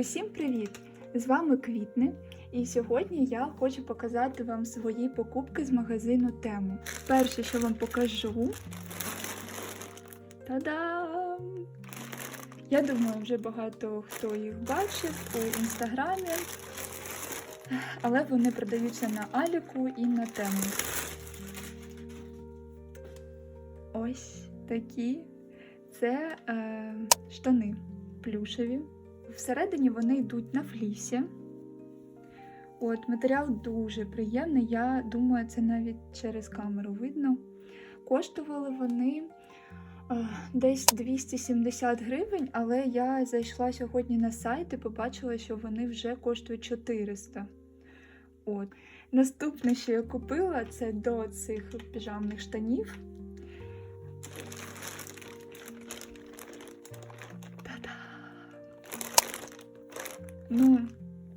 Усім привіт! З вами Квітни, і сьогодні я хочу показати вам свої покупки з магазину Тему. Перше, що вам покажу. Та-дам! Я думаю, вже багато хто їх бачив у інстаграмі, але вони продаються на Аліку і на Тему. Ось такі. Це е, штани плюшеві. Всередині вони йдуть на флісі. От, Матеріал дуже приємний, я думаю, це навіть через камеру видно. Коштували вони е, десь 270 гривень, але я зайшла сьогодні на сайт і побачила, що вони вже коштують 400. От. Наступне, що я купила, це до цих піжамних штанів. Ну,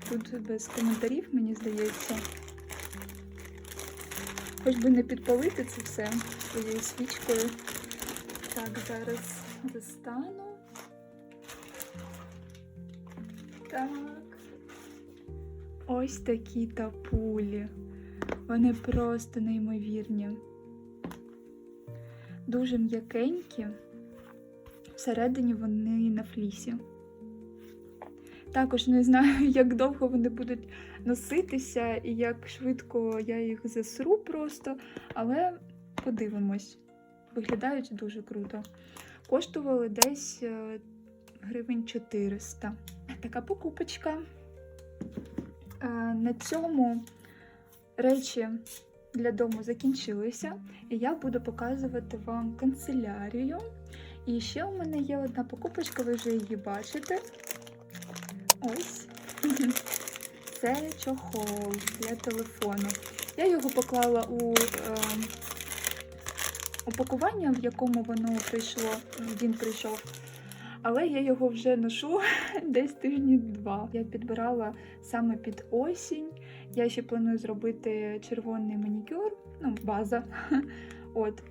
тут без коментарів, мені здається. Хоч би не підпалити це все своєю свічкою. Так, зараз достану. Так. Ось такі тапулі. Вони просто неймовірні. Дуже м'якенькі. Всередині вони на флісі. Також не знаю, як довго вони будуть носитися і як швидко я їх засру просто, але подивимось. Виглядають дуже круто. Коштували десь е, гривень 400. Така покупочка. Е, На цьому речі для дому закінчилися, і я буду показувати вам канцелярію. І ще у мене є одна покупочка, ви вже її бачите. Ось. Це чохол для телефону. Я його поклала у е, упакування, в якому воно прийшло, він прийшов. Але я його вже ношу десь тижні два. Я підбирала саме під осінь. Я ще планую зробити червоний манікюр, ну, база. От.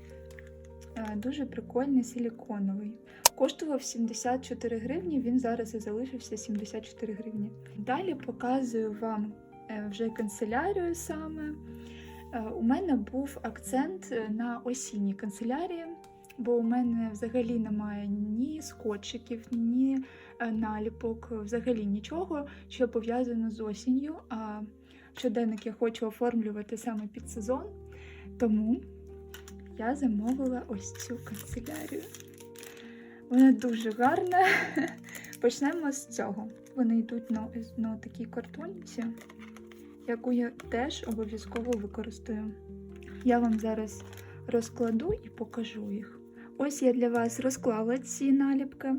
Е, Дуже прикольний силіконовий. Коштував 74 гривні, він зараз і залишився 74 гривні. Далі показую вам е, вже канцелярію саме. Е, У мене був акцент на осінній канцелярії, бо у мене взагалі немає ні скотчиків, ні наліпок, взагалі нічого, що пов'язано з осінню. А щоденник я хочу оформлювати саме під сезон. Тому я замовила ось цю канцелярію. Вона дуже гарна. Почнемо з цього. Вони йдуть на, на такій картонці, яку я теж обов'язково використаю. Я вам зараз розкладу і покажу їх. Ось я для вас розклала ці наліпки.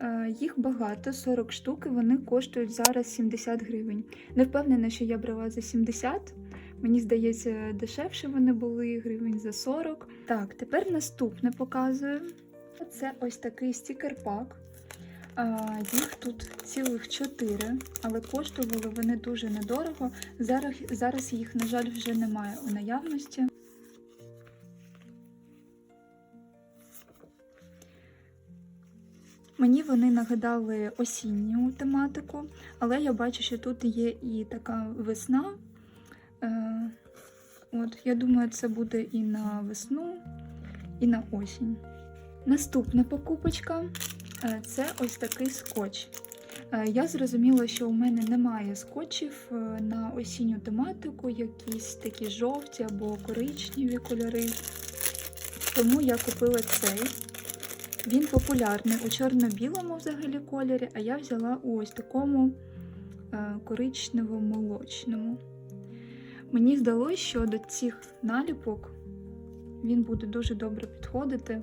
Е, Їх багато, 40 штук, і вони коштують зараз 70 гривень. Не впевнена, що я брала за 70. Мені здається, дешевше вони були гривень за 40. Так, тепер наступне показую. Це ось такий стікер-пак. Їх тут цілих 4, але коштували вони дуже недорого. Зараз, зараз їх, на жаль, вже немає у наявності. Мені вони нагадали осінню тематику, але я бачу, що тут є і така весна. Е, От, я думаю, це буде і на весну, і на осінь. Наступна покупочка е, це ось такий скотч. Е, Я зрозуміла, що у мене немає скотчів на осінню тематику, якісь такі жовті або коричневі кольори. Тому я купила цей. Він популярний у чорно-білому взагалі кольорі, а я взяла у ось такому коричнево-молочному. Мені здалося, що до цих наліпок він буде дуже добре підходити.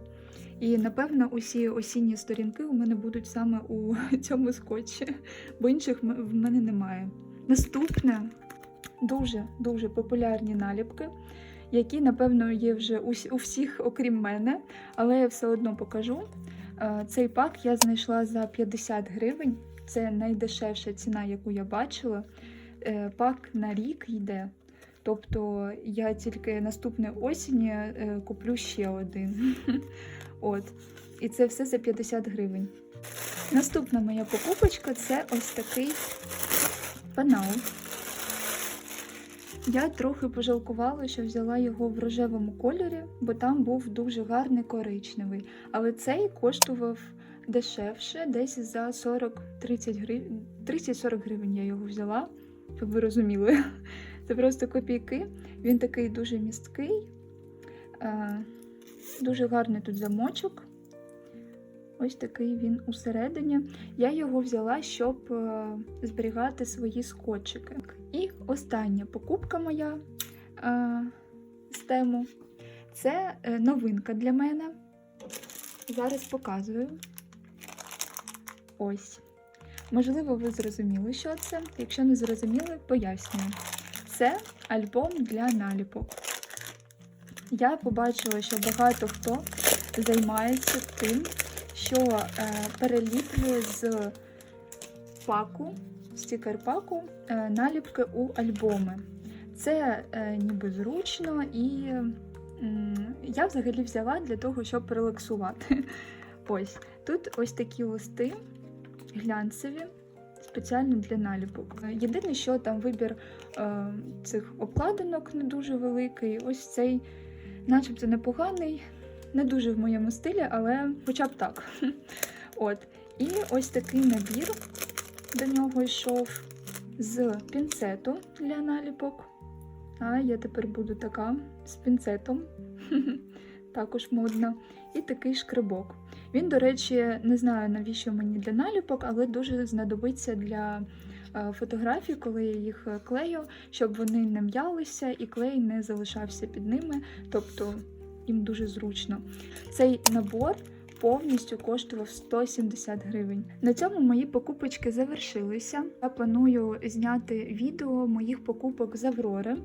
І, напевно, усі осінні сторінки у мене будуть саме у цьому скотчі, бо інших в мене немає. Наступне дуже-дуже популярні наліпки, які, напевно, є вже у, всіх, окрім мене, але я все одно покажу. Е, Цей пак я знайшла за 50 гривень. Це найдешевша ціна, яку я бачила. Е, Пак на рік йде. Тобто я тільки наступної осені е, куплю ще один. От. І це все за 50 гривень. Наступна моя покупочка це ось такий пенал. Я трохи пожалкувала, що взяла його в рожевому кольорі, бо там був дуже гарний коричневий. Але цей коштував дешевше, десь за 40-30 гривень. 30-40 гривень я його взяла, щоб ви розуміли. Це просто копійки. Він такий дуже місткий, е, дуже гарний тут замочок. Ось такий він усередині. Я його взяла, щоб е, зберігати свої скотчики. І остання покупка моя е, з тему це новинка для мене. Зараз показую. Ось. Можливо, ви зрозуміли, що це. Якщо не зрозуміли, пояснюю. Це альбом для наліпок. Я побачила, що багато хто займається тим, що е, переліплює з паку, стікер-паку, е, наліпки у альбоми. Це е, ніби зручно і я взагалі взяла для того, щоб релаксувати. Ось тут ось такі листи глянцеві, спеціально для наліпок. Е, Єдине, що там вибір е, цих обкладинок не дуже великий. Ось цей, начебто, непоганий, не дуже в моєму стилі, але хоча б так. От. І ось такий набір до нього йшов з пінцету для наліпок. А я тепер буду така з пінцетом. Також модна. І такий шкребок. Він, до речі, не знаю навіщо мені для наліпок, але дуже знадобиться для е, фотографій, коли я їх е, клею, щоб вони не м'ялися і клей не залишався під ними. Тобто їм дуже зручно. Цей набор повністю коштував 170 гривень. На цьому мої покупочки завершилися. Я планую зняти відео моїх покупок з Аврори.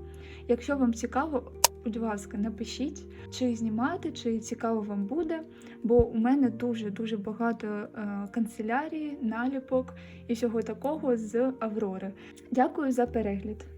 Якщо вам цікаво, будь ласка, напишіть, чи знімати, чи цікаво вам буде, бо у мене дуже-дуже багато е, канцелярії, наліпок і всього такого з Аврори. Дякую за перегляд!